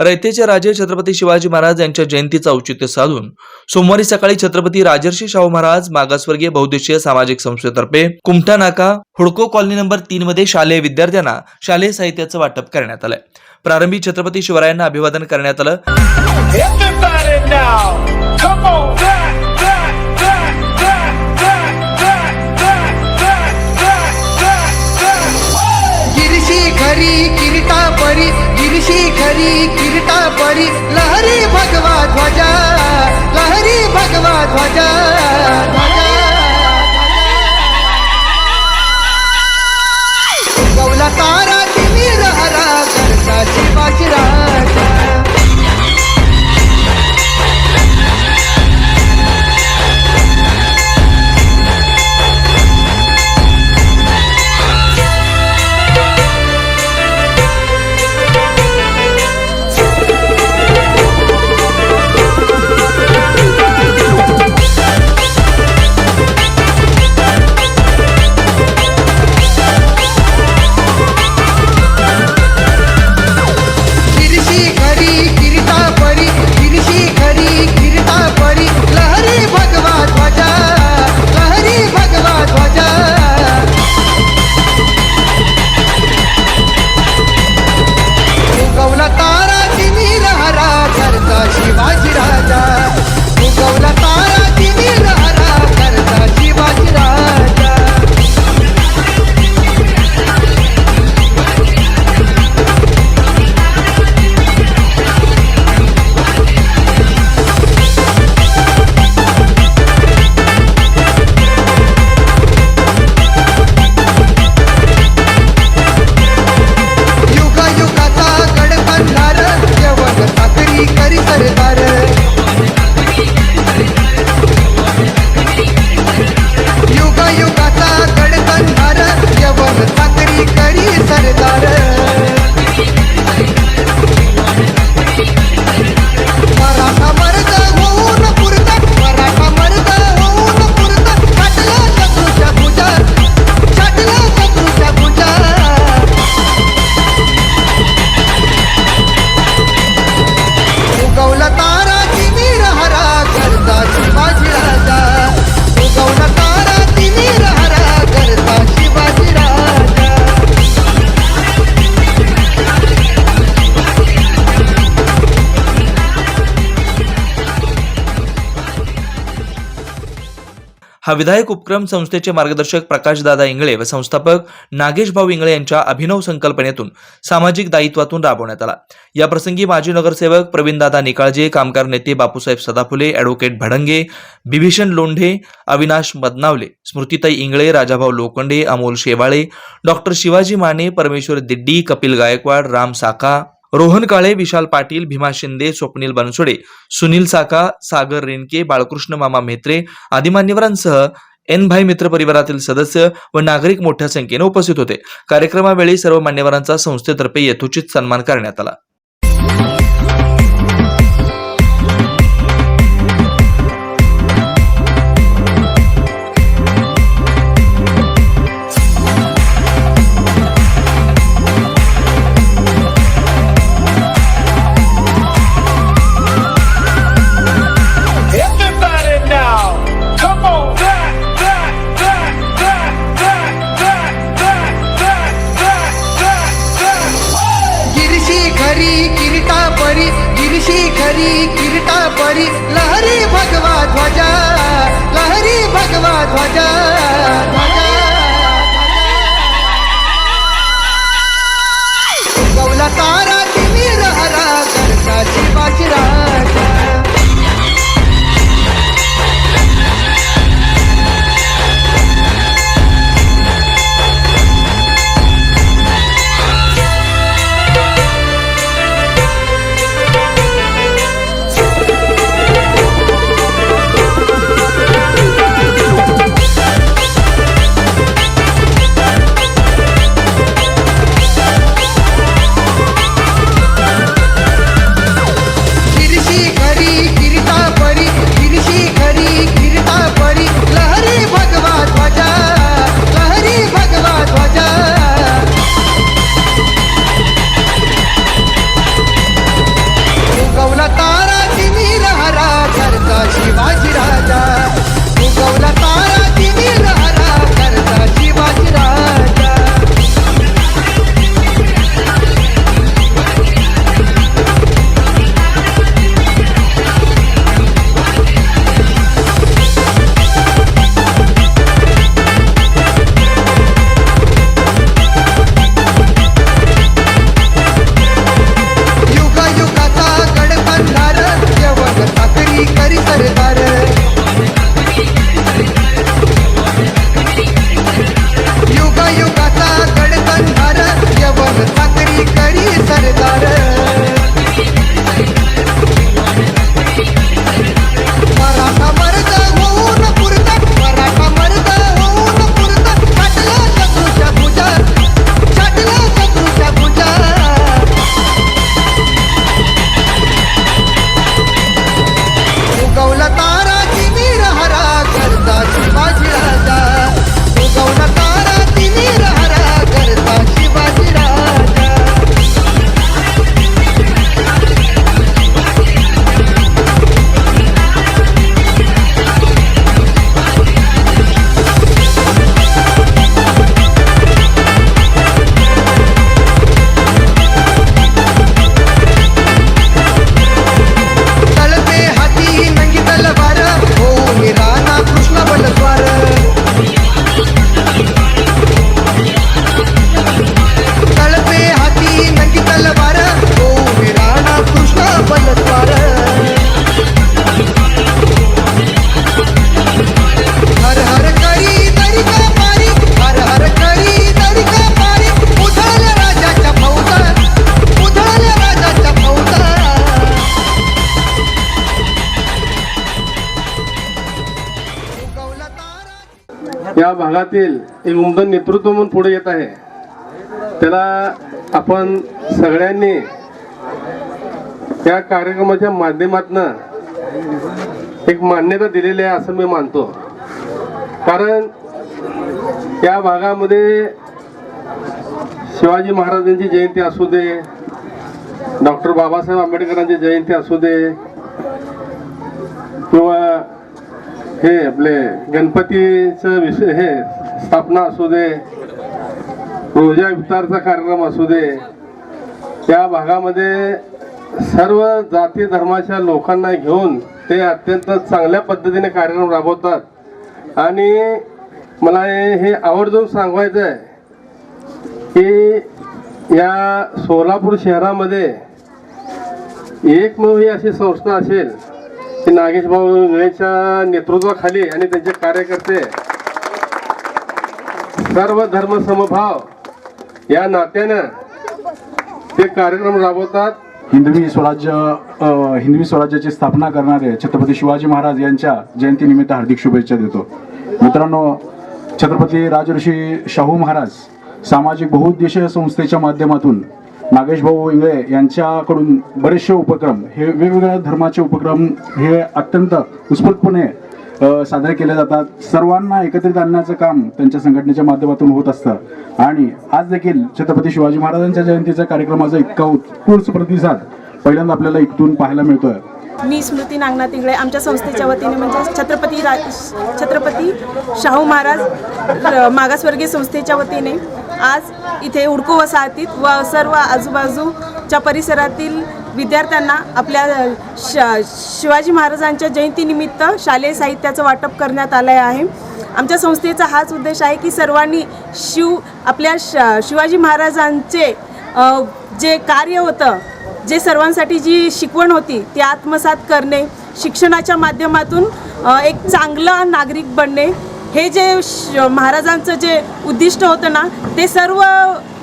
रयतेचे राजे छत्रपती शिवाजी महाराज यांच्या जयंतीचं औचित्य साधून सोमवारी सकाळी छत्रपती राजर्षी शाहू महाराज मागासवर्गीय बहुद्देशीय सामाजिक संस्थेतर्फे कुमठा नाका हुडको कॉलनी नंबर तीन मध्ये शालेय विद्यार्थ्यांना शालेय साहित्याचं वाटप करण्यात आलंय. प्रारंभी छत्रपती शिवरायांना अभिवादन करण्यात आलं. हा विधायक उपक्रम संस्थेचे मार्गदर्शक प्रकाशदादा इंगळे व संस्थापक नागेश भाऊ इंगळे यांच्या अभिनव संकल्पनेतून सामाजिक दायित्वातून राबवण्यात आला. या प्रसंगी माजी नगरसेवक प्रवीणदादा निकाळजे कामगार नेते बापूसाहेब सदाफुले ॲडव्होकेट भडंगे बिभीषण लोंढे अविनाश मदनावले स्मृतिताई इंगळे राजाभाऊ लोखंडे अमोल शेवाळे डॉक्टर शिवाजी माने परमेश्वर दिड्डी कपिल गायकवाड राम साका रोहन काळे विशाल पाटील भीमा शिंदे स्वप्नील बनसोडे सुनील साका सागर रेणके बाळकृष्ण मामा म्हेत्रे आदी मान्यवरांसह एन भाई मित्र परिवारातील सदस्य व नागरिक मोठ्या संख्येने उपस्थित होते. कार्यक्रमावेळी सर्व मान्यवरांचा संस्थेतर्फे यथोचित सन्मान करण्यात आला. खरी किरटा परी गिरशी खरी किरटा परी लहरी भगवा ध्वजा लहरी भगवा ध्वजा ध्वजा गौला तारा तिमिर हरा करता शिवाजी या भागातील एक उमदन नेतृत्व म्हणून पुढे येत आहे. त्याला आपण सगळ्यांनी त्या कार्यक्रमाच्या माध्यमातनं एक मान्यता दिलेली आहे असं मी मानतो. कारण या भागामध्ये शिवाजी महाराजांची जयंती असू दे डॉक्टर बाबासाहेब आंबेडकरांची जयंती असू दे किंवा हे आपले गणपतीचं विषय हे स्थापना असू दे रोजा इफ्तारचा कार्यक्रम असू दे त्या भागामध्ये सर्व जाती धर्माच्या लोकांना घेऊन ते अत्यंत चांगल्या पद्धतीने कार्यक्रम राबवतात. आणि मला हे आवर्जून सांगवायचं आहे की या सोलापूर शहरामध्ये एकमेव ही अशी संस्था असेल. की नागेश भाऊ नेतृत्वाखाली आणि त्यांचे कार्यकर्ते सर्व धर्म समभाव या नात्यानं ते कार्यक्रम राबवतात. हिंदवी स्वराज्य हिंदवी स्वराज्याची स्थापना करणारे छत्रपती शिवाजी महाराज यांच्या जयंतीनिमित्त हार्दिक शुभेच्छा देतो. मित्रांनो छत्रपती राजर्षी शाहू महाराज सामाजिक बहुउद्देशीय संस्थेच्या माध्यमातून नागेश भाऊ इंगळे यांच्याकडून बरेचसे उपक्रम हे वेगवेगळ्या धर्माचे उपक्रम हे अत्यंत उत्स्फूर्तपणे साजरे केले जातात. सर्वांना एकत्रित आणण्याचं काम त्यांच्या संघटनेच्या माध्यमातून होत असतं. आणि आज देखील छत्रपती शिवाजी महाराजांच्या जयंतीचा कार्यक्रमाचा इतका उत्स्फूर्त प्रतिसाद पहिल्यांदा आपल्याला इथून पाहायला मिळतोय. मी स्मृती नागनाथ इंगळे आमच्या संस्थेच्या वतीने म्हणजे छत्रपती रा छत्रपती शाहू महाराज मागासवर्गीय संस्थेच्या वतीने आज इथे उडको वसाहतीत व सर्व आजूबाजूच्या परिसरातील विद्यार्थ्यांना आपल्या श शिवाजी महाराजांच्या जयंतीनिमित्त शालेय साहित्याचं वाटप करण्यात आलं आहे. आमच्या संस्थेचा हाच उद्देश आहे की सर्वांनी शिव आपल्या श शिवाजी महाराजांचे जे कार्य होतं जे सर्वांसाठी जी शिकवण होती ती आत्मसात करणे शिक्षणाच्या माध्यमातून एक चांगला नागरिक बनणे हे जे श महाराजांचं जे उद्दिष्ट होतं ना ते सर्व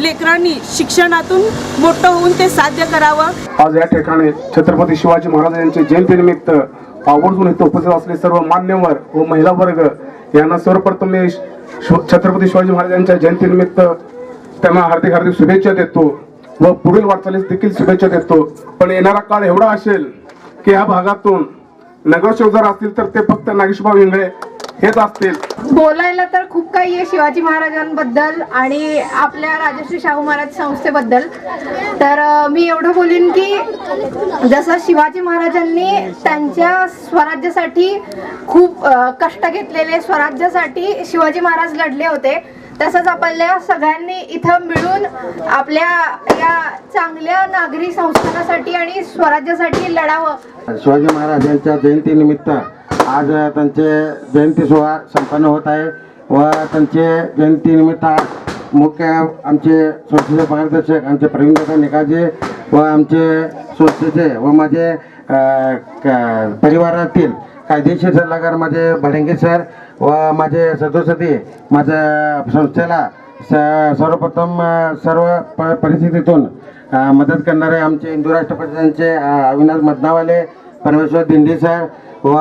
लेकरांनी शिक्षणातून मोठं होऊन ते साध्य करावं. आज या ठिकाणी छत्रपती शिवाजी महाराज यांच्या जयंतीनिमित्त आवर्जून इथं उपस्थित असले सर्व मान्यवर व महिला वर्ग यांना सर्वप्रथम मी छत्रपती शिवाजी महाराज यांच्या जयंतीनिमित्त त्यांना हार्दिक हार्दिक शुभेच्छा देतो व पुढील वाटचालीस देखील शुभेच्छा देतो. पण येणारा काळ एवढा असेल की या भागातून नगरसेवक जर असतील तर ते फक्त नागेशभाऊ इंगळे हेच असतील बोलायला तर खूप काही आहे शिवाजी महाराजांबद्दल आणि आपल्या राजश्री शाहू महाराज संस्थेबद्दल. तर मी एवढं बोलीन की जसं शिवाजी महाराजांनी त्यांच्या स्वराज्यासाठी खूप कष्ट घेतलेले स्वराज्यासाठी शिवाजी महाराज लढले होते तसंच आपल्या सगळ्यांनी इथं मिळून आपल्या या चांगल्या नागरी संस्थानासाठी आणि स्वराज्यासाठी लढावं. शिवाजी महाराज यांच्या जयंतीनिमित्त आज त्यांचे जयंती सोहळा संपन्न होत आहे व त्यांचे जयंतीनिमित्त आज मुख्य आमचे संस्थेचे मार्गदर्शक आमचे प्रवीणदादा निकाजे व आमचे संस्थेचे व माझे क- परिवारातील कायदेशीर सल्लागार माझे भडंगे सर व माझे सदोसदी माझ्या संस्थेला स सर्वप्रथम सर्व प परिस्थितीतून मदत करणारे आमचे हिंदू राष्ट्रपतींचे अविनाश मदनावाले परमेश्वर दिंडी सर व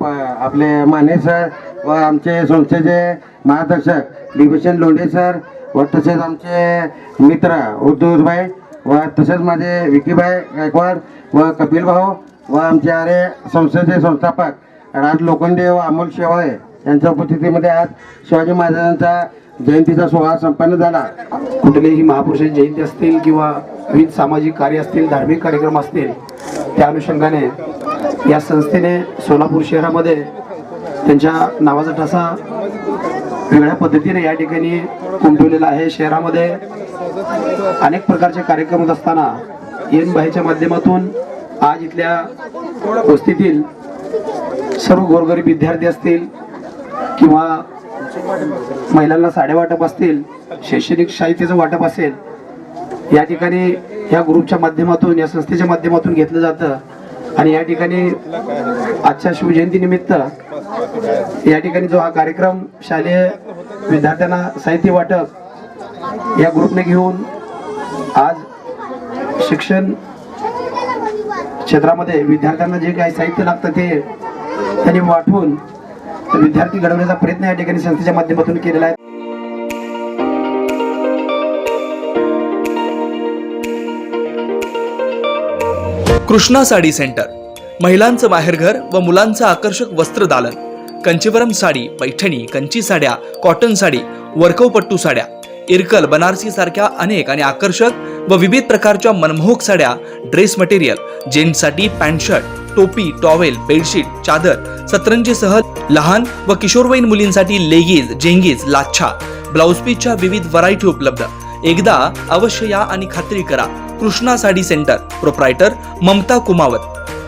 प आपले माने सर व आमचे संस्थेचे मार्गदर्शक बिभूषण लोंढे सर व तसेच आमचे मित्र उद्धवभाई व तसेच माझे विकीभाई गायकवाड व कपिल भाऊ व आमचे आरे संस्थेचे संस्थापक राज लोखंडे व अमोल शेवाळे यांच्या उपस्थितीमध्ये आज शिवाजी महाराजांचा जयंतीचा सोहळा संपन्न झाला. कुठलेही महापुरुषांची जयंती असतील किंवा विविध सामाजिक कार्य असतील धार्मिक कार्यक्रम असतील त्या अनुषंगाने या संस्थेने सोलापूर शहरामध्ये त्यांच्या नावाचा ठसा वेगळ्या पद्धतीने या ठिकाणी उमटवलेला आहे. शहरामध्ये अनेक प्रकारचे कार्यक्रम होत असताना एन बाईच्या माध्यमातून आज इथल्या वस्तीतील सर्व गोरगरीब विद्यार्थी असतील किंवा महिलांना साड्या वाटप असतील शैक्षणिक साहित्याचं वाटप असेल या ठिकाणी या ग्रुपच्या माध्यमातून या संस्थेच्या माध्यमातून घेतलं जातं. आणि या ठिकाणी आजच्या शिवजयंतीनिमित्त या ठिकाणी जो हा कार्यक्रम शालेय विद्यार्थ्यांना साहित्य वाटप या ग्रुपने घेऊन आज शिक्षण क्षेत्रामध्ये विद्यार्थ्यांना जे काही साहित्य लागतं ते त्यांनी वाटून विद्यार्थी घडवण्याचा प्रयत्न या ठिकाणी संस्थेच्या माध्यमातून केलेला आहे. कृष्णा साडी सेंटर. महिलांचं माहेरघर व मुलांचं आकर्षक वस्त्र दालन. कंचीवरम साडी पैठणी कंची साड्या कॉटन साडी वर्कवपट्टू साड्या इरकल बनारसी सारख्या अनेक आणि आकर्षक व विविध प्रकारच्या मनमोहक साड्या ड्रेस मटेरियल जेंट्ससाठी पॅन्ट शर्ट टोपी टॉवेल बेडशीट चादर सतरंजीसह लहान व किशोरवयीन मुलींसाठी लेगीज जेंगीज लाच्छा ब्लाउज पीसच्या विविध व्हरायटी उपलब्ध. एकदा अवश्य या आणि खात्री करा. कृष्णा साडी सेंटर. प्रोप्रायटर ममता कुमावत.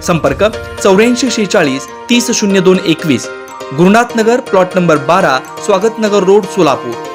संपर्क चौऱ्याऐंशी शेहेचाळीस तीस शून्य दोन एकवीस. गुरुनाथ नगर प्लॉट नंबर बारा स्वागत नगर रोड सोलापूर.